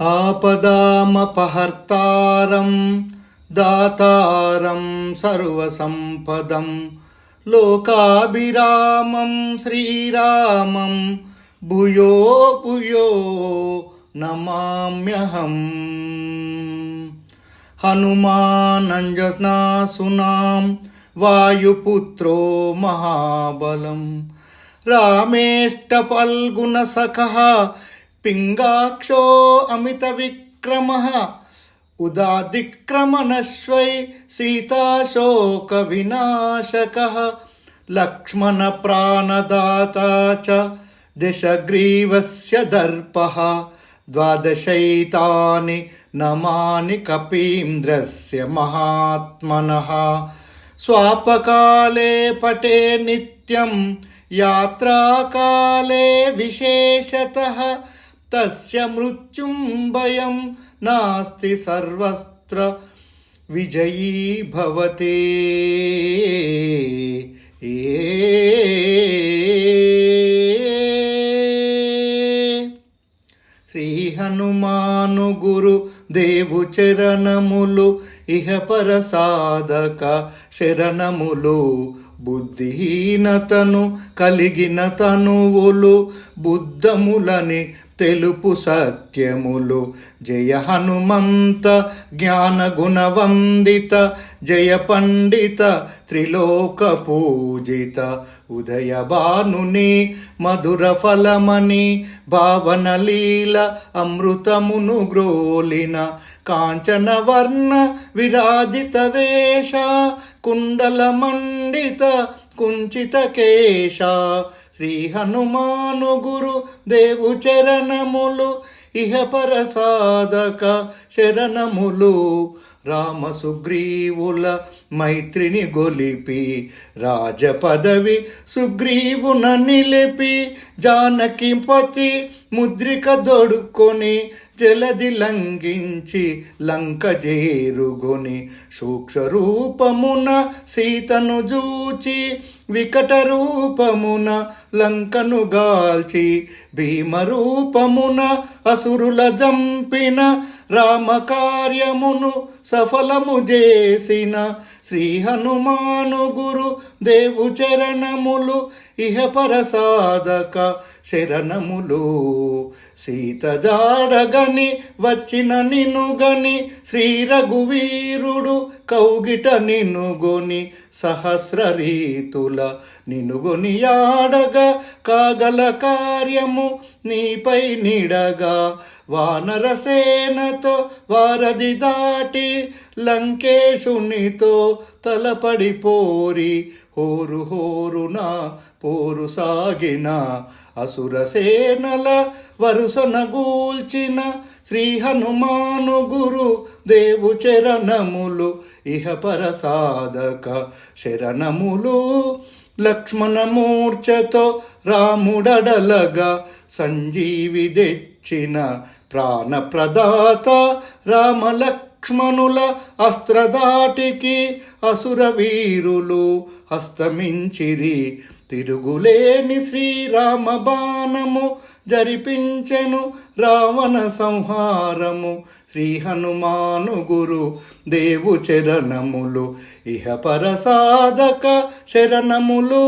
ఆపదామపహర్తారం దాతారం సర్వసంపదం. లోకాభిరామం శ్రీరామం భూయో భూయో నమామ్యహం. హనుమానంజనాసునాం వాయుపుత్రో మహాబలం. రామేష్టఫల్గుణసఖः పింగాక్షో అమిత విక్రమ ఉదాదిక్రమణశ్వై సీతాశోక సీతాశోకవినాశకः లక్ష్మణప్రాణదాతా చ దశగ్రీవస్య దర్ప ద్వాదశైతాని నమాని కపీంద్రస్య మహాత్మన స్వాపకాలే పటే నిత్యం యాత్రాకాలే విశేషతః తస్య మృత్యుం భయం నాస్తి సర్వత్ర విజయీ భవతే శ్రీ హనుమాను గురు దేవు చరణములు ఇహ పర సాధక శరణములు బుద్ధిహీనతను కలిగిన తనువులు బుద్ధములని తెలుపు సత్యములు జయ హనుమంత జ్ఞాన గుణవందిత జయ పండిత త్రిలోక పూజిత ఉదయ భానుని మధుర ఫలమణి భావన లీల అమృతమును గ్రోలిన కాంచన వర్ణ విరాజిత వేష కుండల మండిత కుంచిత కేశ శ్రీ హనుమాను గురు దేవు చరణములు ఇహ పర సాధక శరణములు. రామ సుగ్రీవుల మైత్రిని గొలిపి రాజ పదవి సుగ్రీవున నిలిపి జానకి పతి ముద్రిక దొడుకొని జలది లంఘించి లంక చేరుగొని సూక్ష్మరూపమున సీతను జూచి వికట రూపమున లంకను గాల్చి భీమ రూపమున అసురుల జంపిన రామకార్యమును సఫలము చేసిన శ్రీ హనుమాను గురు దేవు చరణములు ఇహ సాధక శరణములు. సీత జాడగని వచ్చిన నినుగని శ్రీ రఘువీరుడు కౌగిట నినుగొని సహస్ర రీతుల నినుగొని ఆడగా కాగల కార్యము నీపై నిడగా. వానరసేనతో వారధి దాటి లంకేశునితో తలపడిపోరి హోరు హోరున పోరు సాగిన. అసురసేనల వరుసన గూల్చిన శ్రీ హనుమాను గురు దేవు చరణములు ఇహ పర సాధక శరణములు. లక్ష్మణమూర్ఛతో రాముడడలగా సంజీవి తెచ్చిన ప్రాణప్రదాత లక్ష్మణుల అస్త్రదాటికి అసుర వీరులు హస్తమించిరి. తిరుగులేని శ్రీరామ బాణము జరిపించెను రావణ సంహారము. శ్రీ హనుమాను గురు దేవు చరణములు ఇహ పరసాధక శరణములు.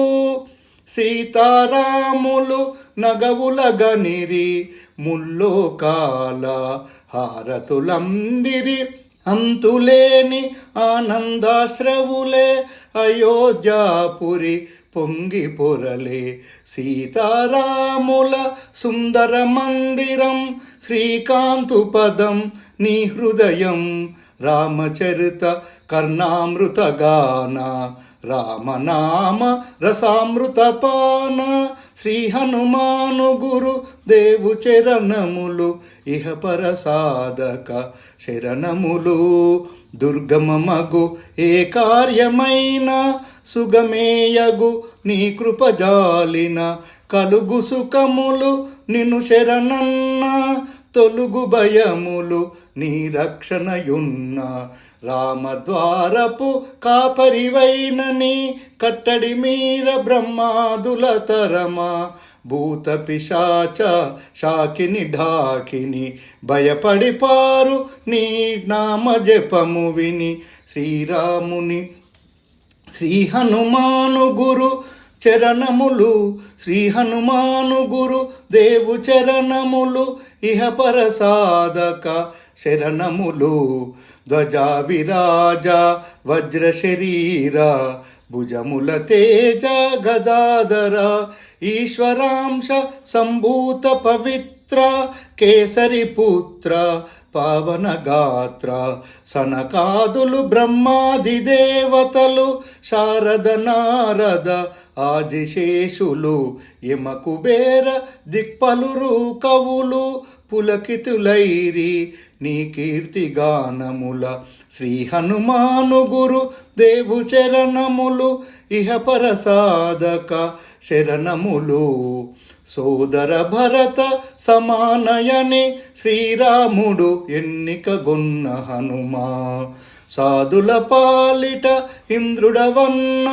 సీతారాములు నగవుల గనిరి ముల్లోకాల హారతులందిరి. అంతులేని ఆనందాశ్రవులే అయోధ్యాపురి పొంగి పొరలే. సీతారాముల సుందర మందిరం శ్రీకాంతు పదం నీ హృదయం. రామచరిత కర్ణామృత గాన రామనామ రసామృత పాన శ్రీ హనుమాను గురు దేవు చరణములు ఇహ పర సాధక శరణములు. దుర్గమమగు ఏ కార్యమైన సుగమేయగు నీ కృపజాలిన కలుగు సుఖములు నిన్ను శరణన్న తొలుగు భయములు. నీ రక్షణయున్న రామద్వారపు కాపరివైనని కట్టడి మీర బ్రహ్మాదుల తరమా భూత పిశాచ షాకిని ఢాకిని భయపడిపారు నీ నామ జపము విని శ్రీరాముని శ్రీ హనుమాను గురు చరణములు శ్రీ హనుమాను గురు దేవు చరణములు ఇహ పరసాదక శరణములు ధ్వజా విరాజ వజ్ర శరీర భుజముల తేజ గదాధర ఈశ్వరాంశ సంభూత పవిత్ర కేసరి పుత్ర పవన గాత్ర సనకాదులు బ్రహ్మాది దేవతలు శారద నారద ఆదిశేషులు యమ కుబేర దిక్పలురు కవులు పులకితులైరి నీ కీర్తి గానముల శ్రీ హనుమాను గురు దేవు చరణములు ఇహ పరసాదక శరణములు. సోదర భరత సమానయని శ్రీరాముడు ఎన్నిక గొన్న హనుమా. సాధుల పాలిట ఇంద్రుడవన్న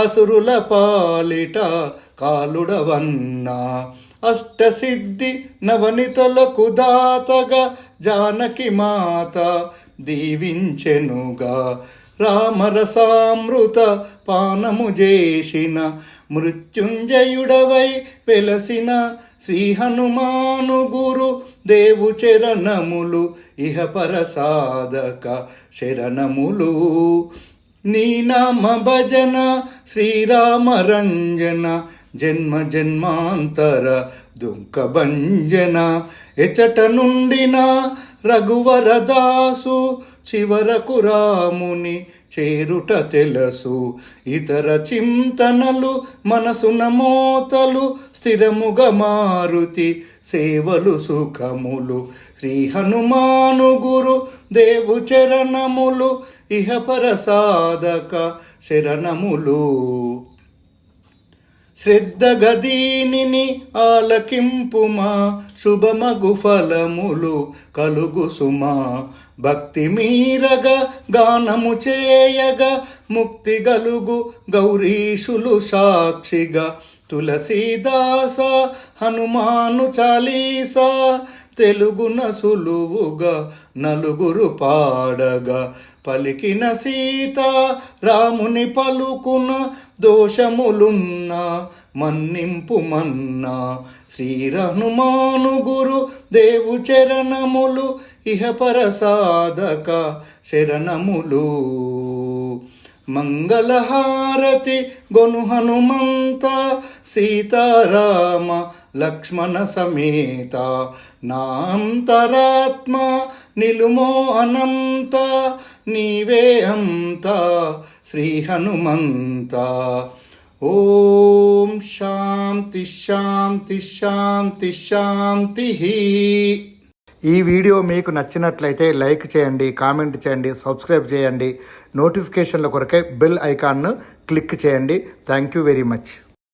అసురుల పాలిట కాలుడవన్న. అష్టసిద్ధి నవనితలకు దాతగా జానకి మాత దీవించెనుగా. రామరసామృత పానము చేసిన మృత్యుంజయుడవై వెలసిన శ్రీ హనుమాను గురు దేవు చరణములు ఇహ పరసాదక శరణములు. నీ నామ భజన శ్రీరామ రంజన జన్మ జన్మాంతర దుంక భంజన ఎచట నుండిన రఘువరదాసు చివరకు రాముని చేరుట తెలుసు. ఇతర చింతనలు మనసున మోతలు స్థిరముగా మారుతి సేవలు సుఖములు. శ్రీ హనుమాను గురు దేవు చరణములు ఇహ పరసాదక శరణములు. శ్రద్ధ గదీనిని ఆలకింపుమా శుభమగు ఫలములు కలుగు సుమా భక్తి మీరగా గానము చేయగా ముక్తి గలుగు గౌరీషులు సాక్షిగా. తులసీదాస హనుమాను చాలీసా తెలుగున సులువుగా నలుగురు పాడగా. పలికిన సీత రాముని పలుకున దోషములున్న మన్నింపు మన్నా. శ్రీరహనుమాను గురు దేవు చరణములు ఇహ పరసాదక శరణములు. మంగళహారతి గొను హనుమంత సీతారామ లక్ష్మణ సమేత. నాంతరాత్మ నిలుమో అనంత నీవే అంత శ్రీ హనుమంత. ఓం శాంతి శాంతి శాంతి శాంతి. ఈ వీడియో మీకు నచ్చినట్లయితే లైక్ చేయండి కామెంట్ చేయండి సబ్స్క్రైబ్ చేయండి. నోటిఫికేషన్ల కొరకే బెల్ ఐకాన్ను క్లిక్ చేయండి. Thank you very much.